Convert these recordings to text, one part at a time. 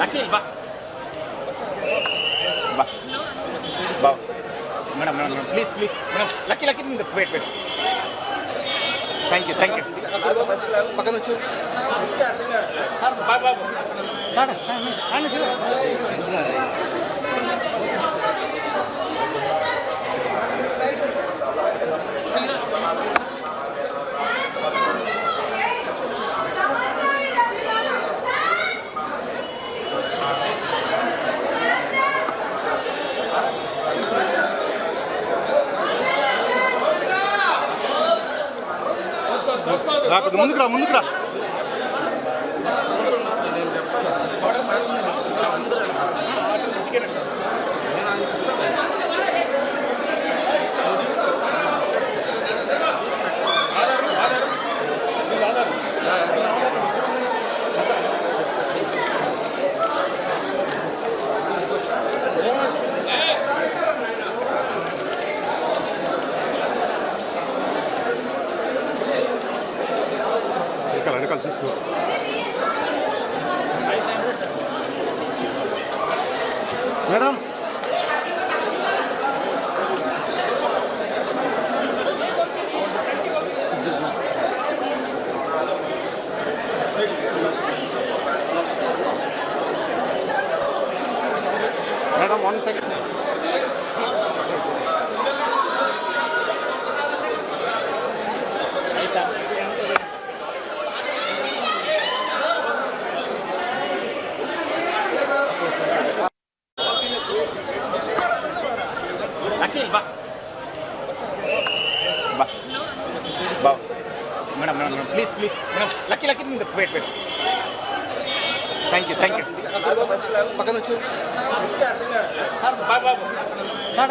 Lucky బా బా బా madam madam madam please please madam lucky lucky wait wait thank you thank you పక్కన వచ్చి ముందుకు రా ముందుకు రా. Madam madam one second madam madam madam please please madam lucky lucky wait wait thank you thank you పక్కన వచ్చి బా బా రా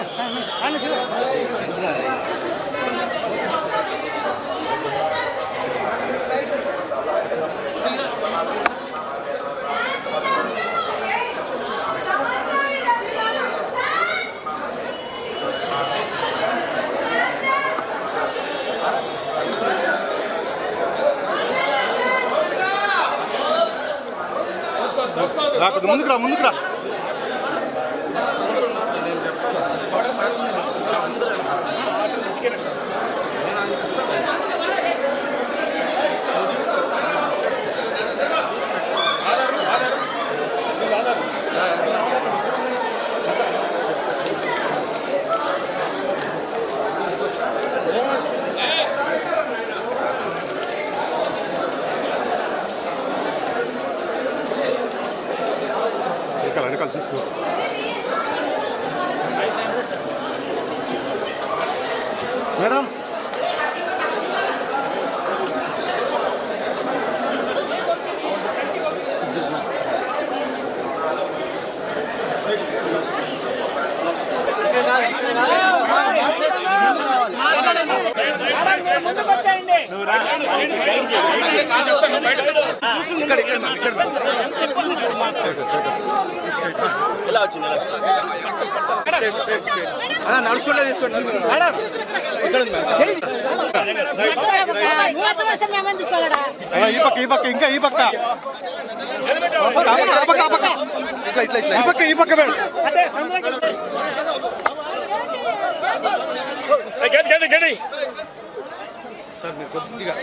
ముందుకురా ముందుకురా రా ముందుకు రా వెనకాల వెనకాల తీసుకో మేడం ఇక్కడ మ్యామ్. ఎలా వచ్చింది అలా తీసుకోండి ఈ పక్క ఈ పక్క ఇంకా ఈ పక్క పక్క. ఇట్లా ఇట్లా ఇట్లా ఈ పక్క ఈ పక్క మేడం సార్ మీరు కొద్దిగా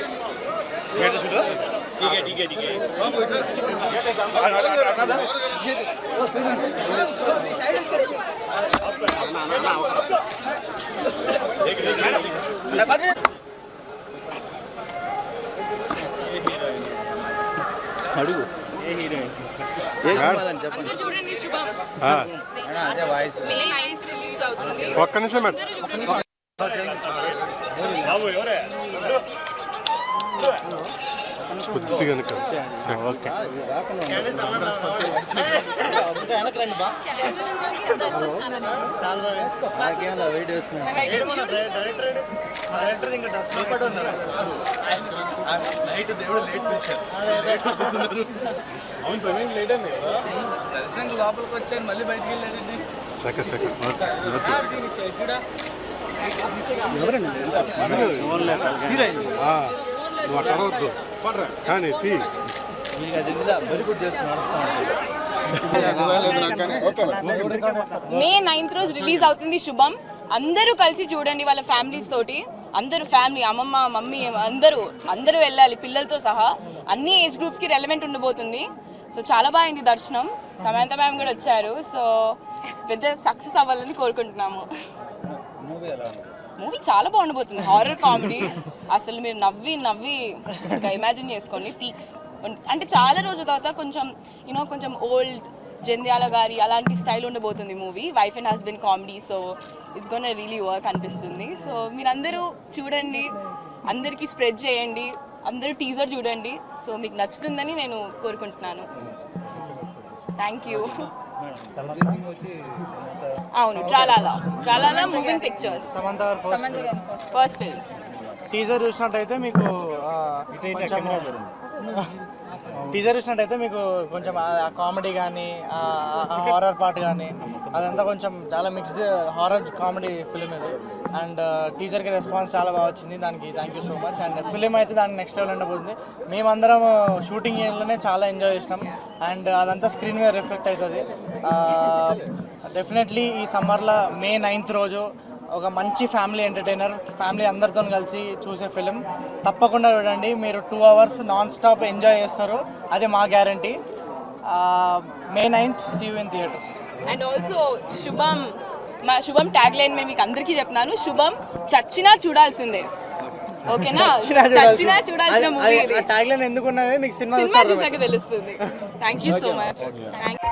చూడండి శుభం. మే రిలీజ్ అవుతుంది. ఒక్క నిమిషం మేడం కొద్దిగా ఓకే నైట్ దేవుడు లేట్ పిలిచారు దర్శనం లోపలికి వచ్చాను మళ్ళీ బయటికి వెళ్ళేది నువ్వు కానీ తీ మే నైన్త్ రోజు రిలీజ్ అవుతుంది శుభం. అందరూ కలిసి చూడండి వాళ్ళ ఫ్యామిలీస్ తోటి. అందరూ ఫ్యామిలీ అమ్మమ్మ మమ్మీ అందరూ అందరూ వెళ్ళాలి పిల్లలతో సహా. అన్ని ఏజ్ గ్రూప్స్కి రెలవెంట్ ఉండబోతుంది. సో చాలా బాగుంది దర్శనం. సమంత మ్యామ్ కూడా వచ్చారు. సో పెద్ద సక్సెస్ అవ్వాలని కోరుకుంటున్నాము. మూవీ చాలా బాగుండబోతుంది హారర్ కామెడీ అసలు మీరు నవ్వి నవ్వి ఇమాజిన్ చేసుకోండి. పీక్స్ అంటే చాలా రోజుల తర్వాత కొంచెం యూనో కొంచెం ఓల్డ్ జంధ్యాల గారి అలాంటి స్టైల్ ఉండబోతుంది movie. Wife and husband comedy so it's gonna really work అనిపిస్తుంది. సో మీరందరూ చూడండి. అందరికీ స్ప్రెడ్ చేయండి. అందరూ టీజర్ చూడండి. సో మీకు నచ్చుతుందని నేను కోరుకుంటున్నాను. థ్యాంక్ యూ అవును Tralala. Tralala moving pictures Samantha first film teaser చూసినట్టయితే మీకు టీజర్ చూసినట్టయితే మీకు కొంచెం కామెడీ కానీ హారర్ పార్ట్ కానీ అదంతా కొంచెం చాలా మిక్స్డ్ హారర్ కామెడీ ఫిలిం ఇది. అండ్ టీజర్కి రెస్పాన్స్ చాలా బాగా వచ్చింది. దానికి thank you so much and film అయితే దానికి నెక్స్ట్ లెవెల్ ఉండబోతుంది. మేమందరం uh, షూటింగ్లోనే చాలా ఎంజాయ్ చేసినాం. అండ్ uh, అదంతా స్క్రీన్ మీద రిఫ్లెక్ట్ అవుతుంది డెఫినెట్లీ ఈ సమ్మర్లో మే నైన్త్ రోజు ఒక మంచి ఫ్యామిలీ ఎంటర్టైనర్ ఫ్యామిలీ అందరితో కలిసి చూసే ఫిలిం తప్పకుండా చూడండి. మీరు two hours non stop enjoy చేస్తారు. అది మా guarantee May ninth see in theatres and also Subham మా శుభం ట్యాగ్ లైన్ మేము మీకు అందరికీ చెప్తున్నాను. శుభం చచ్చినా చూడాల్సిందే. ఓకేనా? చచ్చినా చూడాల్సిన మూవీ ట్యాగ్ లైన్ ఎందుకున్నది మీకు సినిమా చూసాక తెలుస్తుంది. Thank you so much thank